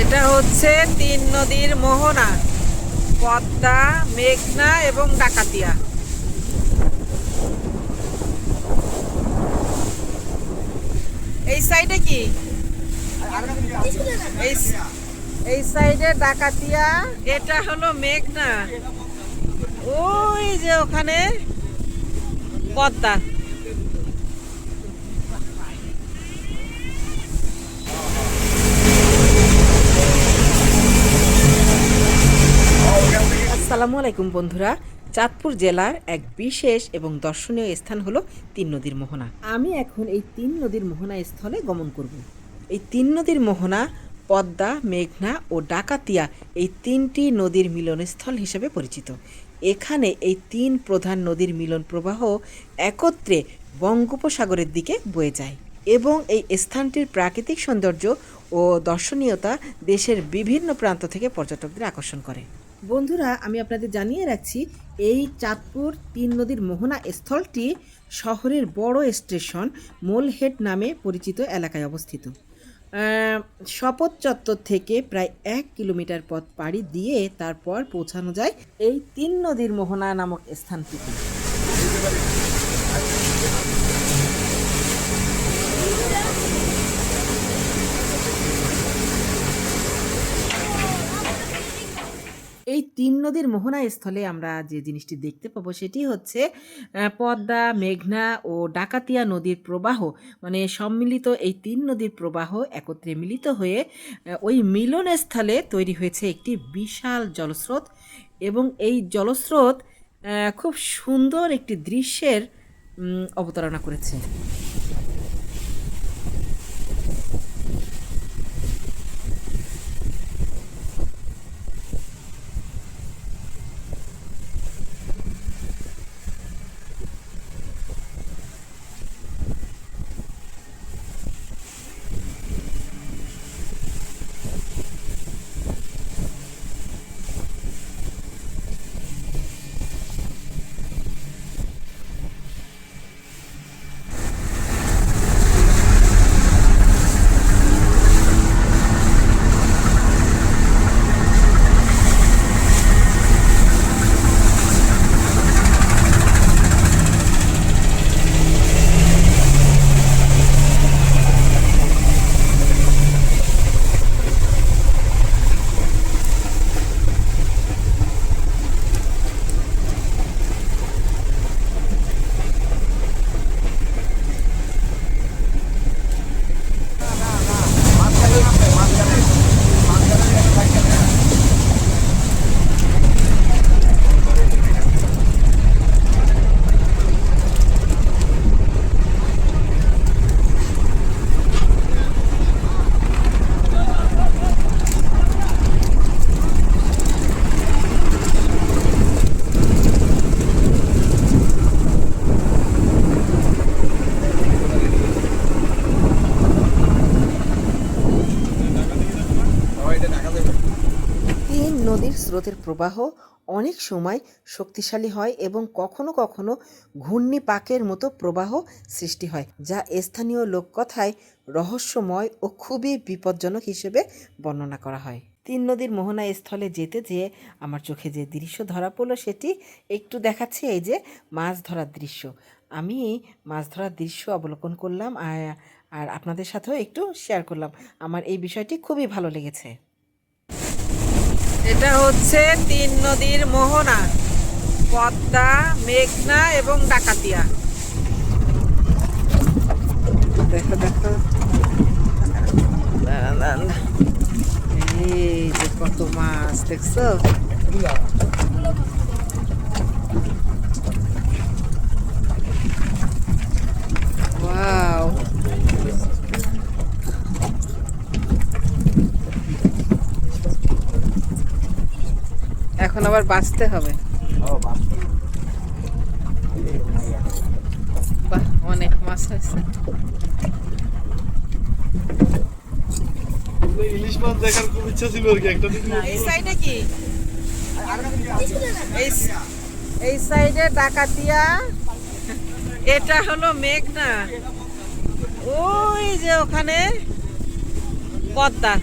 এটা হচ্ছে তিন নদীর মোহনা, পদ্মা, মেঘনা এবং ডাকাতিয়া। এই সাইডে কি? এই সাইডে ডাকাতিয়া, এটা হলো মেঘনা। ওই যে ওখানে পদ্মা। আসসালামু আলাইকুম বন্ধুরা। চাঁদপুর জেলার এক বিশেষ এবং দর্শনীয় স্থান হলো তিন নদীর মোহনা। আমি এখন এই তিন নদীর মোহনা স্থলে গমন করব। এই তিন নদীর মোহনা, পদ্মা, মেঘনা ও ডাকাতিয়া এই তিনটি নদীর মিলনস্থল হিসেবে পরিচিত। এখানে এই তিন প্রধান নদীর মিলন প্রবাহ একত্রে বঙ্গোপসাগরের দিকে বয়ে যায় এবং এই স্থানটির প্রাকৃতিক সৌন্দর্য ও দর্শনীয়তা দেশের বিভিন্ন প্রান্ত থেকে পর্যটকদের আকর্ষণ করে। বন্ধুরা, আমি আপনাদের জানিয়ে রাখছি, এই চাঁদপুর তিন নদীর মোহনা স্থলটি শহরের বড় স্টেশন মোলহেড নামে পরিচিত এলাকায় অবস্থিত। শপথ চত্বর থেকে প্রায় এক কিলোমিটার পথ পাড়ি দিয়ে তারপর পৌঁছানো যায় এই তিন নদীর মোহনা নামক স্থানটিতে এই তিন নদীর মোহনা স্থলে আমরা যে জিনিসটি দেখতে পাবো সেটি হচ্ছে পদ্মা, মেঘনা ও ডাকাতিয়া নদীর প্রবাহ। মানে সম্মিলিত এই তিন নদীর প্রবাহ একত্রে মিলিত হয়ে ওই মিলনস্থলে তৈরি হয়েছে একটি বিশাল জলস্রোত এবং এই জলস্রোত খুব সুন্দর একটি দৃশ্যের অবতারণা করেছে তিন নদীর স্রোতের প্রবাহ অনেক সময় শক্তিশালী হয় এবং কখনো কখনো ঘূর্ণিপাকের মতো প্রবাহ সৃষ্টি হয়, যা স্থানীয় লোককথায় রহস্যময় ও খুবই বিপজ্জনক হিসেবে বর্ণনা করা হয়। তিন নদীর মোহনা স্থলে যেতে যেয়ে আমার চোখে যে দৃশ্য ধরা পড়ল সেটি একটু দেখাচ্ছি, এই যে মাছ ধরার দৃশ্য। আমি মাছ ধরার দৃশ্য অবলোকন করলাম আর- আর আপনাদের সাথেও একটু শেয়ার করলাম। আমার এই বিষয়টি খুবই ভালো লেগেছে। এটা হচ্ছে তিন নদীর মোহনা, পদ্মা, মেঘনা এবং ডাকাতিয়া। দেখো দেখো। এই যে কত মাছ, দেখছ? এখন আবার বাঁচতে হবে। বাহ অনেক মাছ হয়েছে। ইলিশ মাছ দেখার খুব ইচ্ছা ছিল আর কি একটা দিন এই সাইডে কি? এই এই সাইডে ডাকাতিয়া। এটা হলো মেঘনা। ওই যে ওখানে পদ্মা।